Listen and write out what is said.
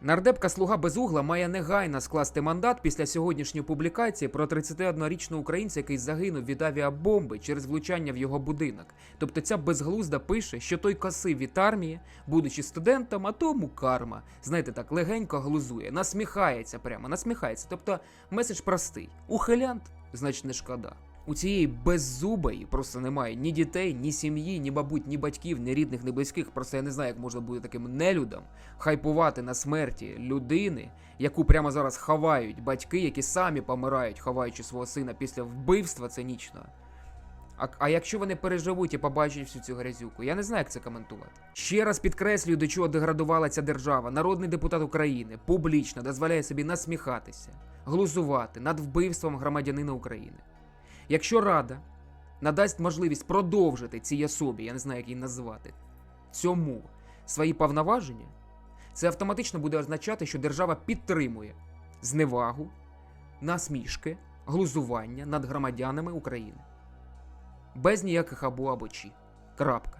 Нардепка Слуга Безугла має негайно скласти мандат після сьогоднішньої публікації про 31-річного українця, який загинув від авіабомби через влучання в його будинок. Тобто ця безглузда пише, що той косив від армії, будучи студентом, а тому карма. Знаєте, так легенько глузує, насміхається прямо, насміхається. Тобто меседж простий: ухилянт, значить не шкода. У цієї беззубої просто немає ні дітей, ні сім'ї, ні бабуть, ні батьків, ні рідних, ні близьких. Просто я не знаю, як можна бути таким нелюдом, хайпувати на смерті людини, яку прямо зараз ховають батьки, які самі помирають, ховаючи свого сина після вбивства цинічного. А, а якщо вони переживуть і побачать всю цю грязюку, я не знаю, як це коментувати. Ще раз підкреслюю, до чого деградувала ця держава. Народний депутат України публічно дозволяє собі насміхатися, глузувати над вбивством громадянина України. Якщо Рада надасть можливість продовжити цій особі, я не знаю, як її назвати, цьому свої повноваження, це автоматично буде означати, що держава підтримує зневагу, насмішки, глузування над громадянами України. Без ніяких або або чи. Крапка.